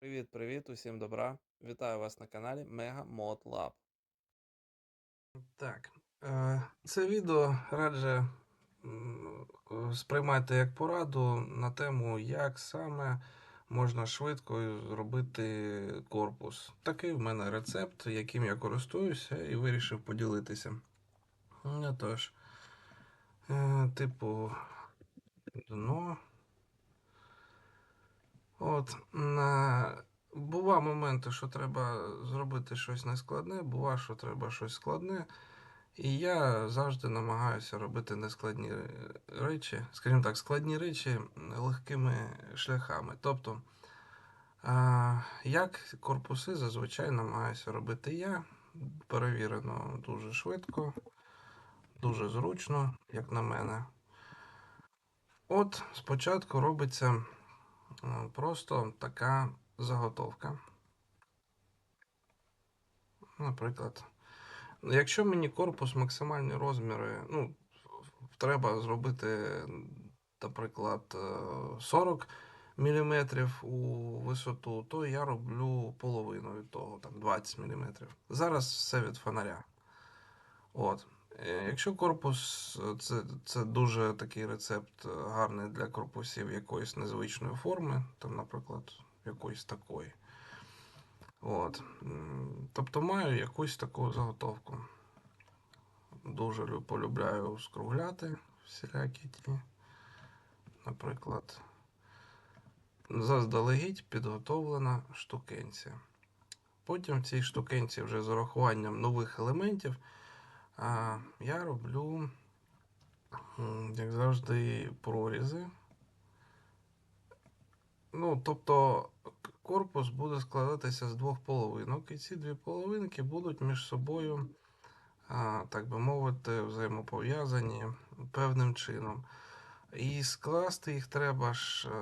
Привіт-привіт, усім добра. Вітаю вас на каналі Mega Mod Lab. Так, е, це відео радже м, е, сприймайте як пораду на тему, як саме можна швидко зробити корпус. Такий в мене рецепт, яким я користуюся і вирішив поділитися. Ну, тож, е, типу, дно. От, бува моменти, що треба зробити щось нескладне, бува, що треба щось складне. І я завжди намагаюся робити нескладні речі, скажімо так, складні речі легкими шляхами. Тобто, а, як корпуси зазвичай намагаюся робити я, перевірено дуже швидко, дуже зручно, як на мене. От спочатку робиться е, просто така заготовка. Наприклад, якщо мені корпус максимальні розміри, ну, треба зробити, наприклад, е, 40 мм у висоту, то я роблю половину від того, там 20 мм. Зараз все від фонаря. От. Е, Якщо корпус, е, це, це дуже такий рецепт е, гарний для корпусів якоїсь незвичної форми, там, наприклад, якоїсь такої. От. Тобто маю якусь таку заготовку. Дуже полюбляю скругляти всілякі ті. Наприклад, заздалегідь підготовлена штукенція. Потім в цій штукенці вже з урахуванням нових елементів я роблю, як завжди, прорізи. Ну, тобто корпус буде складатися з двох половинок, і ці дві половинки будуть між собою, так би мовити, взаємопов'язані певним чином. І скласти їх треба ж е,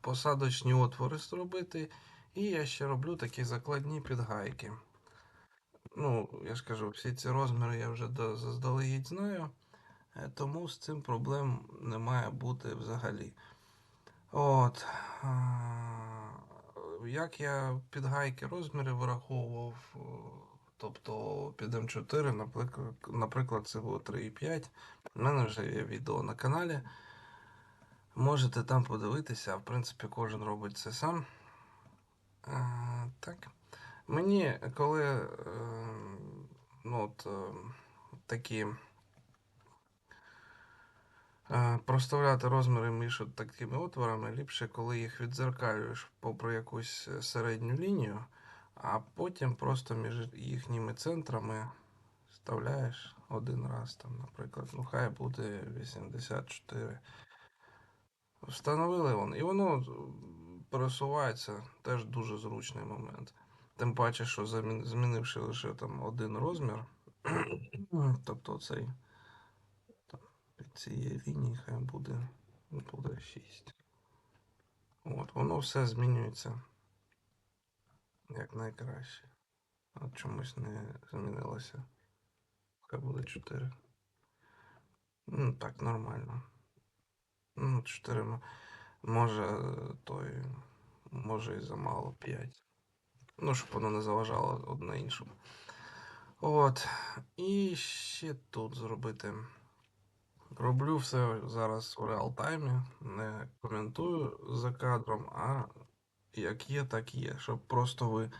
посадочні отвори зробити. І я ще роблю такі закладні підгайки. Ну, я ж кажу, всі ці розміри я вже заздалегідь знаю, е, тому з цим проблем не має бути взагалі. От. Як я підгайки розміри вираховував, тобто під М4, наприклад, це було 3,5. У мене вже є відео на каналі. Можете там подивитися, в принципі, кожен робить це сам. А, так. Мені, коли е, ну, от, е, такі е, проставляти розміри між от такими отворами, ліпше, коли їх відзеркалюєш попри якусь середню лінію, а потім просто між їхніми центрами вставляєш один раз, там, наприклад, ну хай буде 84. Встановили воно, і воно пересувається теж дуже зручний момент. Тим паче, що змінивши лише там один розмір, тобто цей там, від цієї лінії хай буде, буде 6. От, воно все змінюється як найкраще. От чомусь не змінилося. Хай буде 4. Ну, так, нормально. Ну, 4, може, той, може і замало 5. Ну, щоб воно не заважало одне іншому. От. І ще тут зробити. Роблю все зараз у реал-таймі. Не коментую за кадром, а як є, так є. Щоб просто ви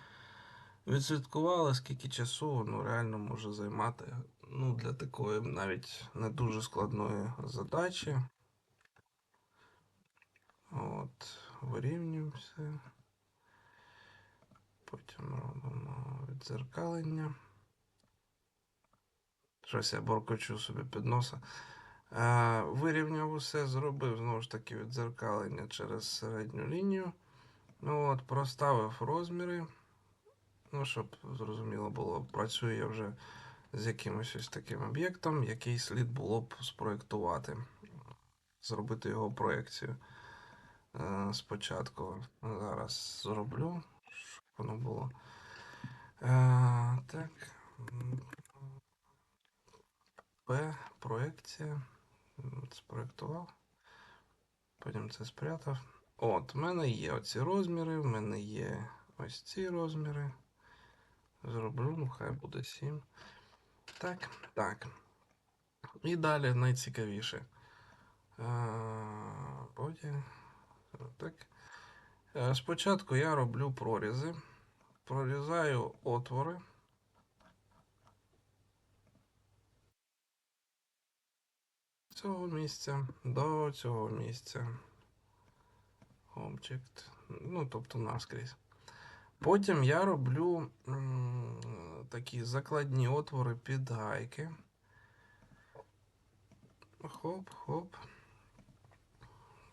відслідкували, скільки часу воно реально може займати. Ну, для такої навіть не дуже складної задачі. От, вирівнюємо все. Потім робимо відзеркалення. Щось я боркочу собі під носа. Е, Вирівняв усе, зробив знову ж таки відзеркалення через середню лінію. Ну от, Проставив розміри. Ну, щоб зрозуміло було, працюю я вже з якимось ось таким об'єктом, який слід було б спроєктувати. Зробити його проєкцію е, спочатку. Зараз зроблю, воно було. Е, так. П, проекція. Спроектував. Потім це спрятав. От, в мене є оці розміри, в мене є ось ці розміри. Зроблю, ну хай буде 7. Так, так. І далі найцікавіше. А, Так. Е, Спочатку я роблю прорізи. Прорізаю отвори. Цього місця до цього місця. Object. Ну, тобто наскрізь. Потім я роблю м, такі закладні отвори під гайки. Хоп, хоп.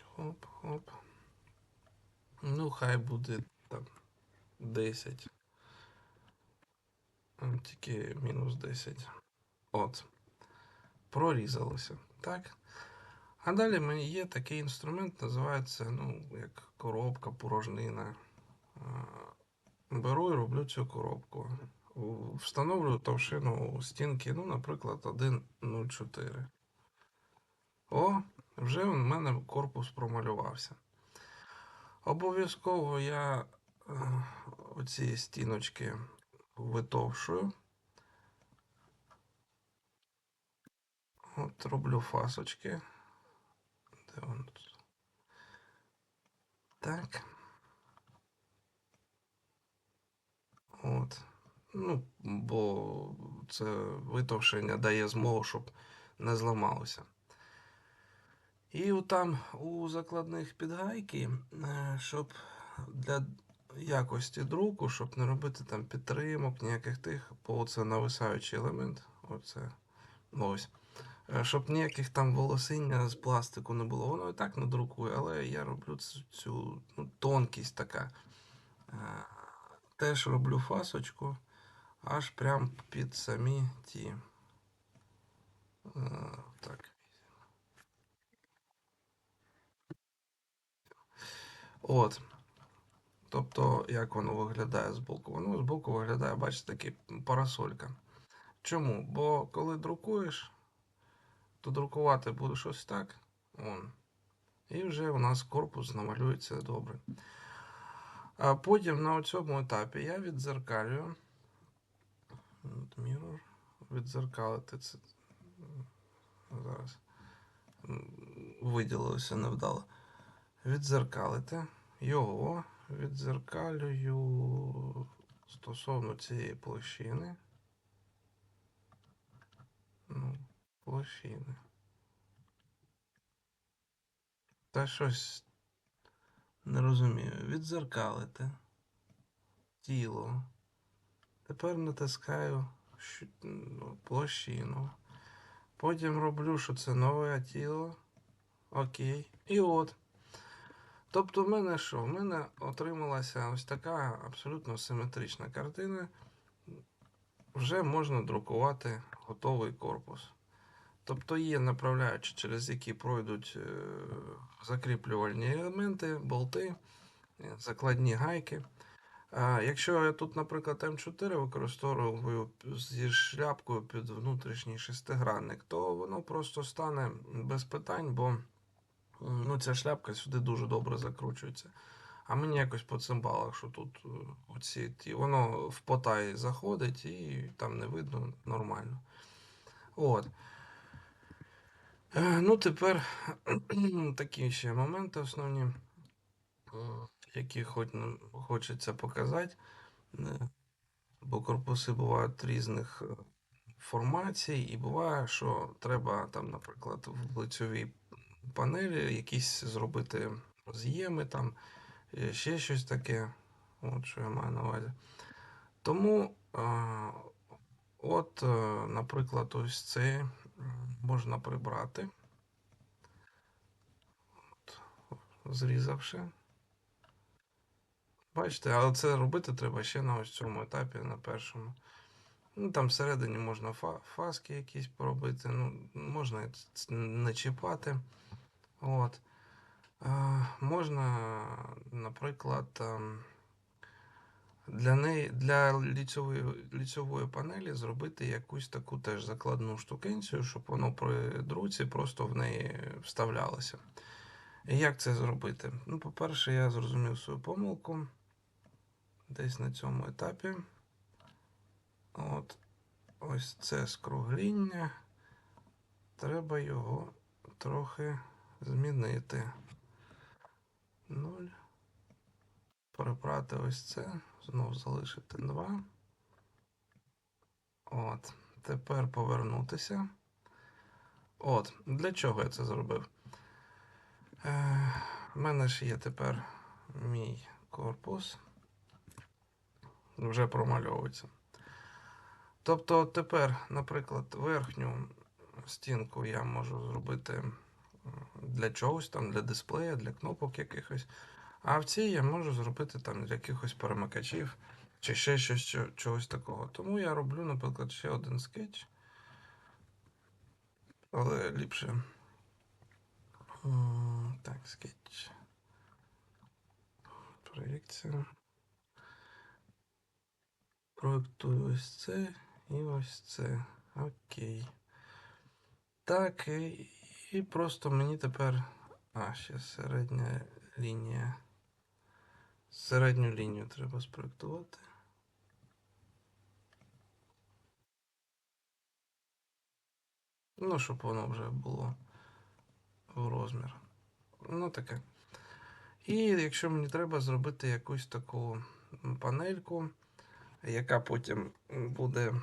Хоп, хоп. Ну, хай буде там 10. Тільки мінус 10. От. Прорізалося. Так. А далі в мене є такий інструмент, називається, ну, як коробка, порожнина. Беру і роблю цю коробку. Встановлюю товщину стінки, ну, наприклад, 1,04. О, вже в мене корпус промалювався. Обов'язково я е, оці стіночки витовшую. От роблю фасочки. Де воно тут? Так. От. Ну, бо це витовшення дає змогу, щоб не зламалося. І там у закладних підгайки, е, щоб для якості друку, щоб не робити там підтримок, ніяких тих, бо це нависаючий елемент. Оце. Ось. Е, Щоб ніяких там волосиння з пластику не було. Воно і так не друкує, але я роблю цю, цю ну, тонкість така. Е, Теж роблю фасочку аж прям під самі ті. Е, Так. От. Тобто, як воно виглядає збоку? Воно збоку виглядає, бачите, таки парасолька. Чому? Бо коли друкуєш, то друкувати будеш ось так. Он. І вже у нас корпус намалюється добре. А потім на цьому етапі я відзеркалюю. Mirror. Відзеркалити це. Зараз. Виділилося невдало. Відзеркалити його. Відзеркалюю стосовно цієї площини. Ну, площини. Та щось не розумію. Відзеркалити. Тіло. Тепер натискаю ну, площину. Потім роблю, що це нове тіло. Окей. І от. Тобто, в мене що? В мене отрималася ось така абсолютно симетрична картина. Вже можна друкувати готовий корпус. Тобто є направляючі, через які пройдуть е, закріплювальні елементи, болти, е, закладні гайки. Якщо я тут, наприклад, М4 використовую зі шляпкою під внутрішній шестигранник, то воно просто стане без питань, бо ну, ця шляпка сюди дуже добре закручується. А мені якось по цимбалах, що тут е, оці ті, воно в потай заходить і там не видно нормально. От. Е, Ну, тепер такі ще моменти основні, які хоч, хочеться показати. Е, Бо корпуси бувають різних е, формацій, і буває, що треба там, наприклад, в лицьовій панелі якісь зробити з'єми, там е, ще щось таке. От що я маю на увазі. Тому, е, от, е, наприклад, ось це можна прибрати, зрізавши. Бачите, але це робити треба ще на ось цьому етапі, на першому. Ну, там всередині можна фа- фаски якісь поробити, ну, можна не чіпати. От. Е, можна, наприклад, ем, для неї, для ліцьової, ліцьової панелі зробити якусь таку теж закладну штукенцію, щоб воно при друці просто в неї вставлялося. І як це зробити? Ну, по-перше, я зрозумів свою помилку десь на цьому етапі. От, ось це скругління. Треба його трохи змінити. 0. Перебрати ось це. Знов залишити 2. От. Тепер повернутися. От. Для чого я це зробив? Е, в мене ж є тепер мій корпус. Вже промальовується. Тобто тепер, наприклад, верхню стінку я можу зробити для чогось, там, для дисплея, для кнопок якихось. А в цій я можу зробити там для якихось перемикачів чи ще щось чо- чогось такого. Тому я роблю, наприклад, ще один скетч. Але ліпше. Так, скетч. Проєкція. Проєктую ось це і ось це. Окей. Так, і, і просто мені тепер. А, ще середня лінія. Середню лінію треба спроектувати. Ну, щоб воно вже було в розмір. Ну, таке. І якщо мені треба зробити якусь таку панельку, яка потім буде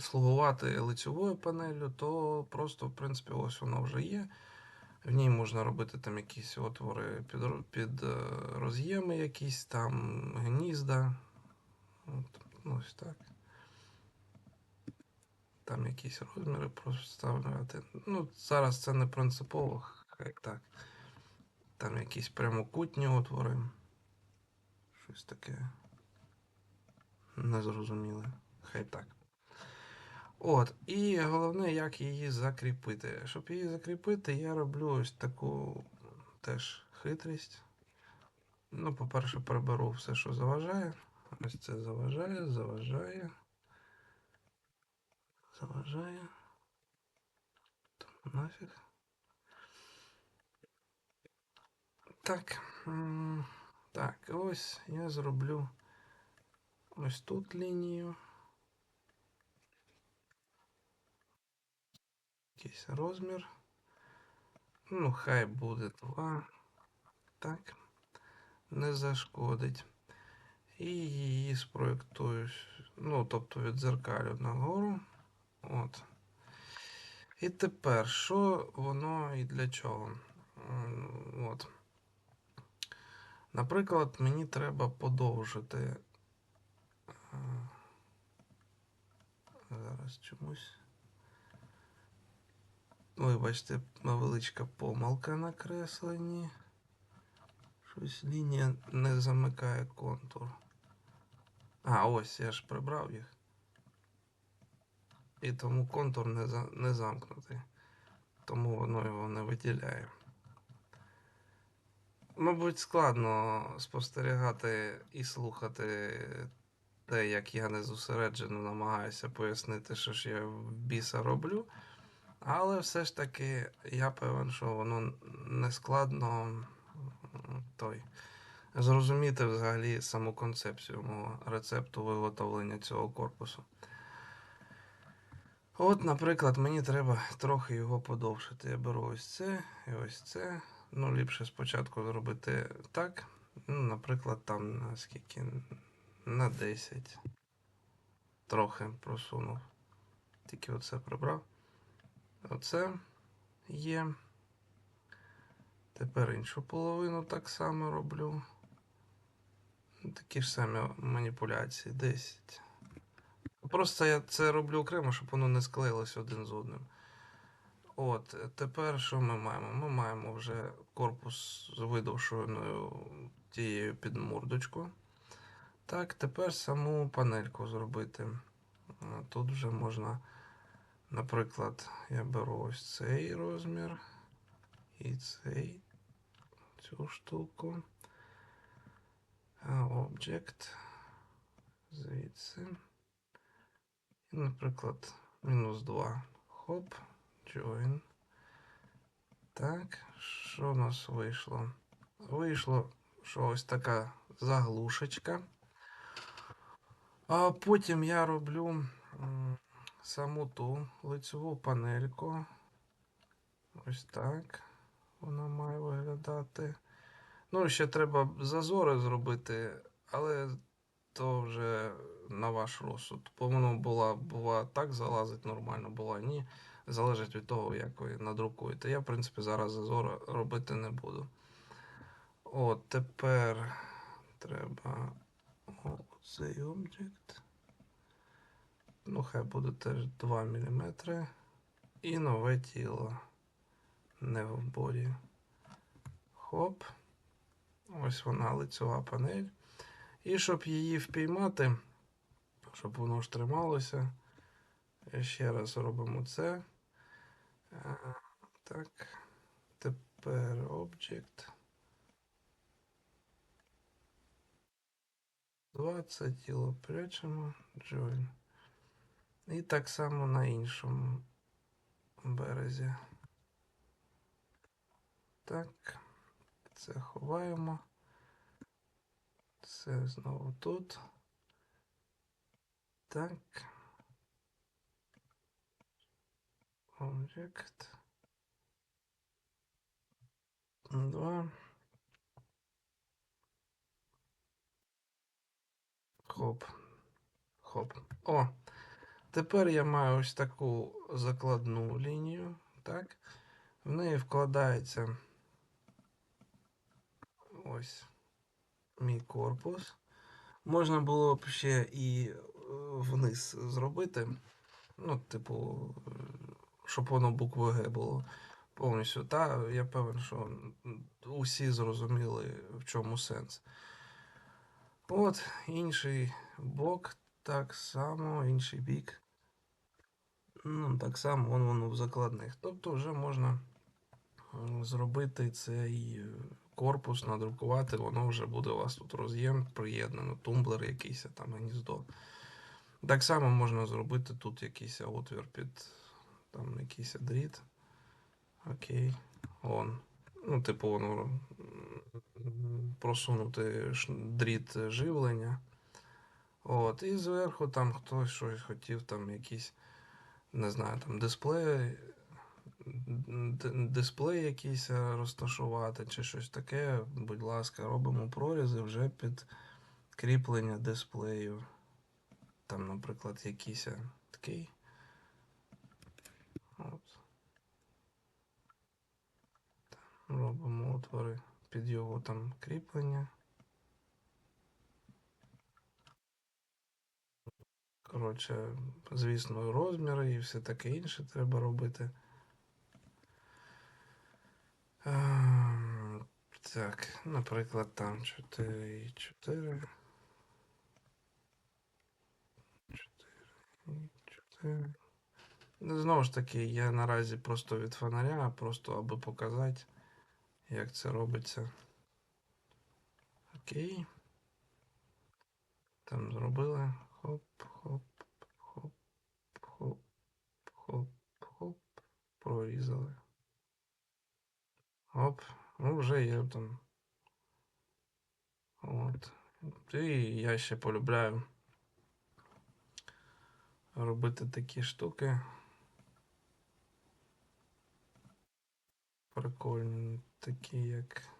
слугувати лицевою панелью, то просто, в принципі, ось воно вже є. В ній можна робити там якісь отвори під, під е, роз'єми, якісь там гнізда. От, ну, ось так. Там якісь розміри проставляти. Ну, зараз це не принципово, хай так. Там якісь прямокутні отвори. Щось таке. Незрозуміле. Хай так. От, і головне, як її закріпити. Щоб її закріпити, я роблю ось таку теж хитрість. Ну, по-перше, приберу все, що заважає. Ось це заважає, заважає. Заважає. Нафіг. Так. Так, ось я зроблю ось тут лінію. Якийсь розмір. Ну, хай буде 2. Так. Не зашкодить. І її спроєктую. Ну, тобто відзеркалю нагору. От. І тепер, що воно і для чого? От. Наприклад, мені треба подовжити. е, Зараз чомусь. Вибачте, невеличка помилка на кресленні. Щось лінія не замикає контур. А, ось я ж прибрав їх. І тому контур не, за, не замкнутий. Тому воно його не виділяє. Мабуть, складно спостерігати і слухати те, як я незосереджено намагаюся пояснити, що ж я біса роблю. Але все ж таки я певен, що воно не складно той, зрозуміти взагалі саму концепцію мого рецепту виготовлення цього корпусу. От, наприклад, мені треба трохи його подовшити. Я беру ось це і ось це. Ну, ліпше спочатку зробити так. Ну, наприклад, там на скільки? На 10. Трохи просунув. Тільки оце прибрав. Оце є. Тепер іншу половину так само роблю. Такі ж самі маніпуляції. 10. Просто я це роблю окремо, щоб воно не склеїлося один з одним. От, тепер що ми маємо? Ми маємо вже корпус з видовшеною тією підмурдочку. Так, тепер саму панельку зробити. Тут вже можна, наприклад, я беру ось цей розмір і цей, цю штуку. Object. Звідси. І, наприклад, мінус 2. Хоп, join. Так, що в нас вийшло? Вийшло, що ось така заглушечка. А потім я роблю саму ту лицеву панельку. Ось так вона має виглядати. Ну, ще треба зазори зробити, але то вже на ваш розсуд. Бо воно була, була так залазить нормально, була ні. Залежить від того, як ви надрукуєте. Я, в принципі, зараз зазори робити не буду. От, тепер треба цей об'єкт. Ну, хай буде теж 2 мм. І нове тіло. Не в борі. Хоп. Ось вона лицева панель. І щоб її впіймати, щоб воно ж трималося. Ще раз робимо це. Так. Тепер Object. 20 тіло прячемо. Join. І так само на іншому березі. Так. Це ховаємо. Це знову тут. Так. Object. Два. Хоп. Хоп. О! Тепер я маю ось таку закладну лінію. Так. В неї вкладається ось мій корпус. Можна було б ще і е, вниз зробити. Ну, типу, щоб воно буквою Г було повністю. Та я певен, що усі зрозуміли, в чому сенс. От, інший бок, так само, інший бік. Ну, так само воно, воно в закладних. Тобто вже можна зробити цей е, корпус, надрукувати, воно вже буде у вас тут роз'єм приєднано, тумблер якийсь там гніздо. Так само можна зробити тут якийсь отвір під там якийсь дріт. Окей. Он. Ну, типу, воно просунути дріт живлення. От, і зверху там хтось щось хотів, там якийсь, не знаю, там дисплей, дисплей якийсь е, розташувати чи щось таке. Будь ласка, робимо прорізи вже під кріплення дисплею. Там, наприклад, якийсь е, такий. От. Робимо отвори під його там кріплення. Коротше, звісно, розміри і все таке інше треба робити. Так, наприклад, там 4 і 4. 4 і 4. Ну, Знову ж таки, я наразі просто від фонаря, просто аби показати, як це робиться. Окей. Там зробили. Хоп, хоп, хоп, хоп. Прорізали. Оп. Ну, вже є там. От. І я ще полюбляю робити такі штуки. Прикольні, такі як.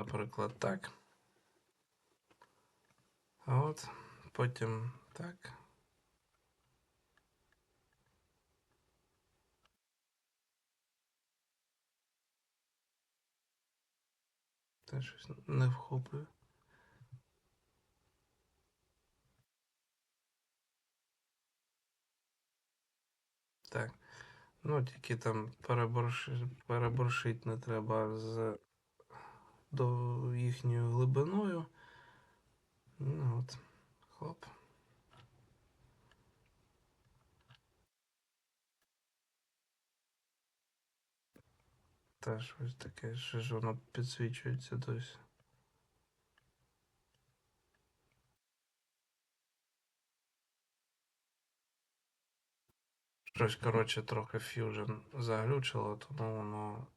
Наприклад, так. А от потім так. Та щось не вхоплює. Так. Ну, тільки там переборши, переборшить не треба з до їхньою глибиною. Ну от, хлоп. Теж ось таке, що ж воно підсвічується досі. Щось, коротше, трохи Fusion заглючило, тому воно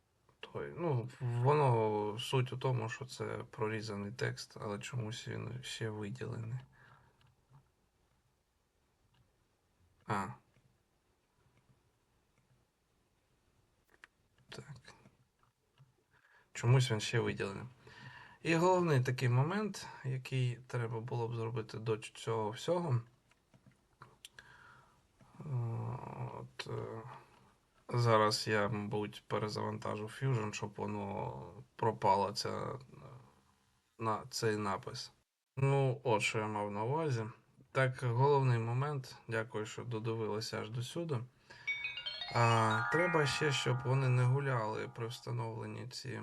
той. Ну, воно суть у тому, що це прорізаний текст, але чомусь він ще виділений. А. Так. Чомусь він ще виділений. І головний такий момент, який треба було б зробити до цього всього. От, е, Зараз я, мабуть, перезавантажу Fusion, щоб воно пропало ця, на цей напис. Ну, от що я мав на увазі. Так, головний момент, дякую, що додивилися аж до сюди. А, Треба ще, щоб вони не гуляли при встановленні ці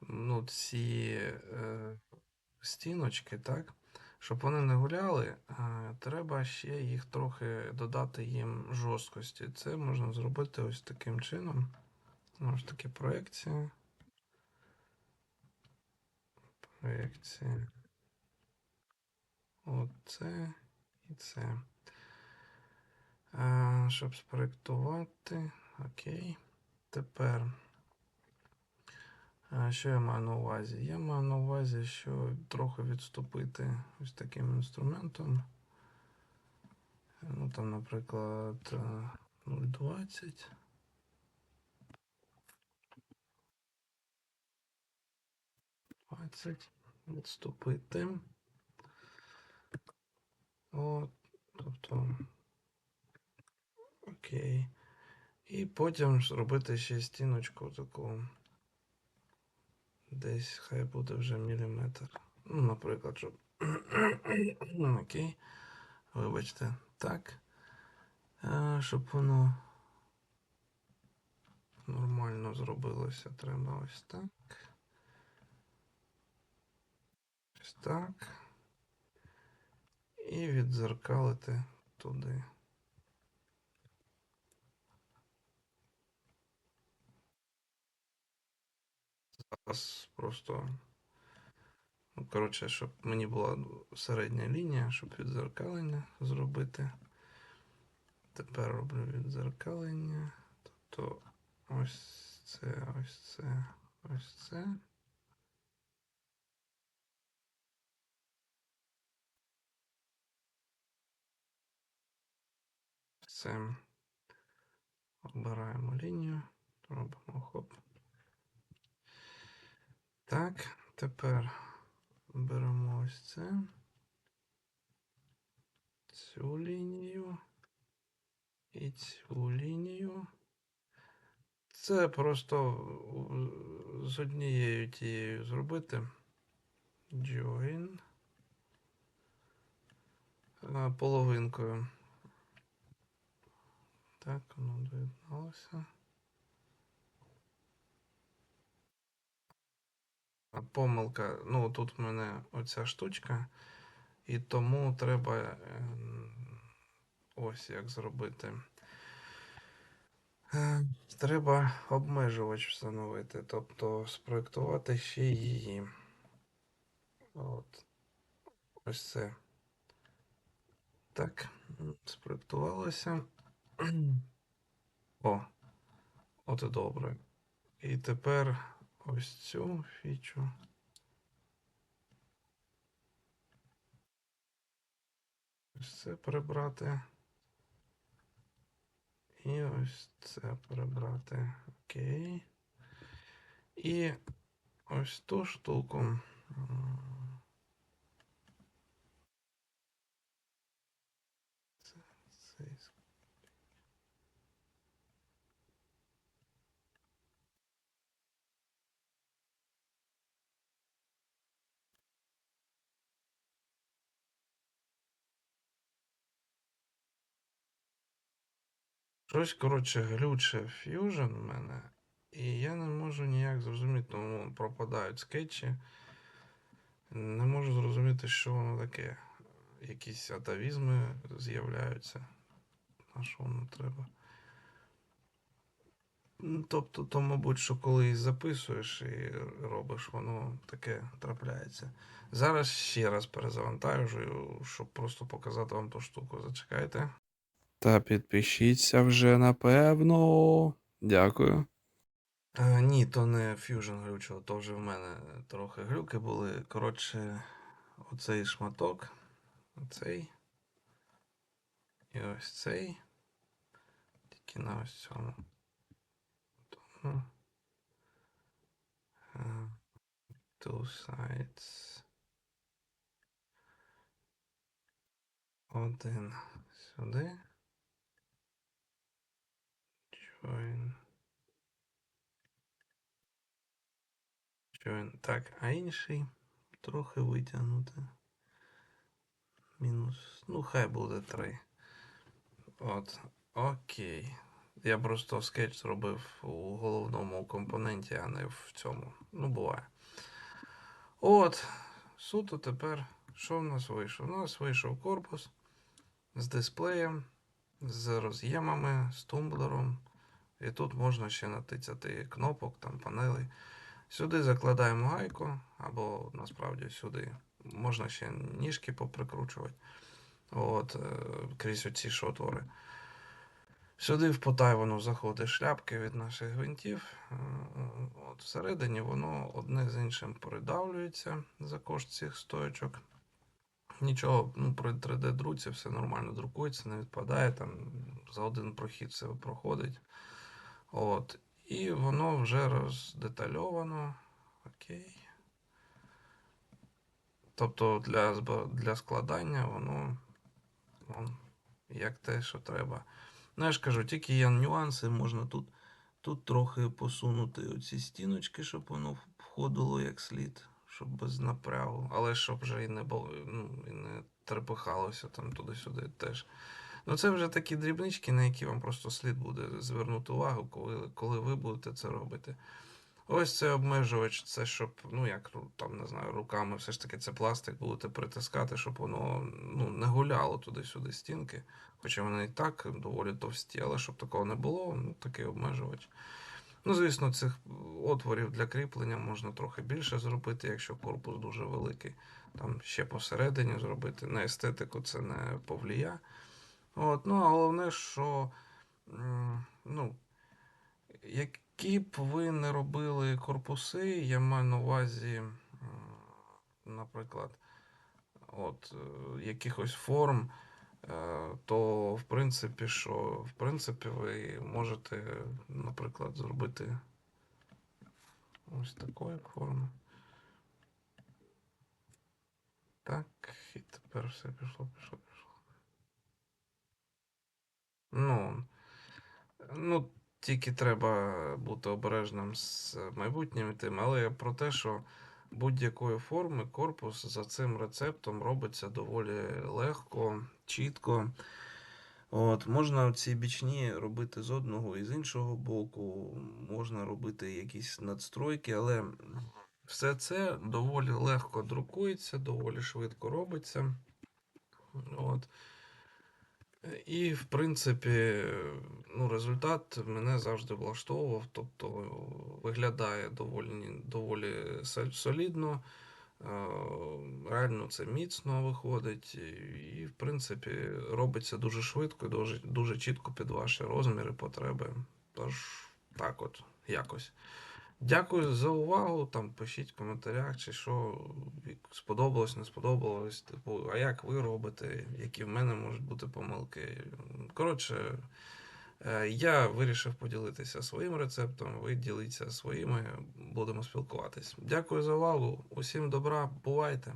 ну, ці е, стіночки, так? Щоб вони не гуляли, е, треба ще їх трохи додати їм жорсткості. Це можна зробити ось таким чином. Ось такі проекції. Проекції. Оце і це. Е, щоб спроектувати. Окей. Тепер. Що я маю на увазі? Я маю на увазі, що трохи відступити ось таким інструментом. Ну, там, наприклад, 0,20. Двадцять. Відступити. От, тобто. Окей. І потім зробити ще стіночку таку. Десь хай буде вже міліметр. Ну, наприклад, щоб. Окей. Вибачте, так. А, Щоб воно нормально зробилося, треба ось так. Ось так. І відзеркалити туди. Зараз просто. Ну, коротше, щоб мені була середня лінія, щоб відзеркалення зробити. Тепер роблю відзеркалення. Тобто ось це, ось це, ось це. Це обираємо лінію, робимо хоп. Так, тепер беремо ось це, цю лінію і цю лінію. Це просто з однією тією зробити. Join половинкою. Так, воно доєдналося. Помилка. Ну, тут в мене оця штучка, і тому треба ем, ось як зробити. Е, треба обмежувач встановити, тобто спроектувати ще її. От. Ось це. Так, спроектувалося. О, от і добре. І тепер ось цю фічу. Ось це прибрати. І ось це прибрати. Окей. І ось ту штуку. Щось, коротше, глюче Fusion в мене, і я не можу ніяк зрозуміти, тому пропадають скетчі. Не можу зрозуміти, що воно таке. Якісь атавізми з'являються. А що воно треба? Ну, Тобто, то, мабуть, що коли записуєш і робиш, воно таке трапляється. Зараз ще раз перезавантажую, щоб просто показати вам ту штуку. Зачекайте. Та підпишіться вже напевно. Дякую. Е, ні, то не Fusion глючило, то вже в мене трохи глюки були. Коротше, оцей шматок, оцей. І ось цей. Тільки на ось цьому. Тому. е, Two sides. Один сюди. Join. Join. Так, а інший трохи витягнути. Мінус. Ну, хай буде 3. От. Окей. Я просто скетч зробив у головному компоненті, а не в цьому. Ну, буває. От. Суто тепер. Що в нас вийшло? У нас вийшов корпус з дисплеєм, з роз'ємами, з тумблером. І тут можна ще натицяти кнопок, там панелей. Сюди закладаємо гайку, або насправді сюди можна ще ніжки поприкручувати. От, е, крізь оці шотвори. Сюди в потайвану заходить шляпки від наших гвинтів. Е, От, всередині воно одне з іншим придавлюється за кошт цих стоячок. Нічого, ну, при 3D-друці все нормально друкується, не відпадає, там за один прохід все проходить. От. І воно вже роздетальовано. Окей. Тобто для, для складання воно вон, як те, що треба. Ну, я ж кажу, тільки є нюанси, можна тут, тут трохи посунути оці стіночки, щоб воно входило як слід, щоб без напрягу. Але щоб вже і не було, ну, і не трепихалося там туди-сюди теж. Ну, це вже такі дрібнички, на які вам просто слід буде звернути увагу, коли, коли ви будете це робити. Ось цей обмежувач, це щоб, ну як ну, там не знаю, руками все ж таки це пластик будете притискати, щоб воно ну, не гуляло туди-сюди стінки. Хоча вони і так доволі товсті, але щоб такого не було, ну такий обмежувач. Ну, звісно, цих отворів для кріплення можна трохи більше зробити, якщо корпус дуже великий. Там ще посередині зробити. На естетику це не повлія. От, ну, а головне, що ну, які б ви не робили корпуси, я маю на увазі, наприклад, от, е, якихось форм, е, то в принципі, що, в принципі, ви можете, наприклад, зробити ось такої форми. Так, і тепер все пішло, пішло, пішло. Ну, ну, тільки треба бути обережним з майбутнім тим, але про те, що будь-якої форми корпус за цим рецептом робиться доволі легко, чітко. От, можна ці бічні робити з одного і з іншого боку, можна робити якісь надстройки, але все це доволі легко друкується, доволі швидко робиться. От. І, в принципі, ну, результат мене завжди влаштовував. Тобто виглядає доволі, доволі солідно, е, реально це міцно виходить, і, в принципі, робиться дуже швидко дуже, дуже чітко під ваші розміри, потреби. Тож, так от, якось. Дякую за увагу. Там пишіть в коментарях, чи що сподобалось, не сподобалось. Типу, а як ви робите, які в мене можуть бути помилки. Коротше, е, я вирішив поділитися своїм рецептом. Ви діліться своїми, будемо спілкуватись. Дякую за увагу. Усім добра, бувайте!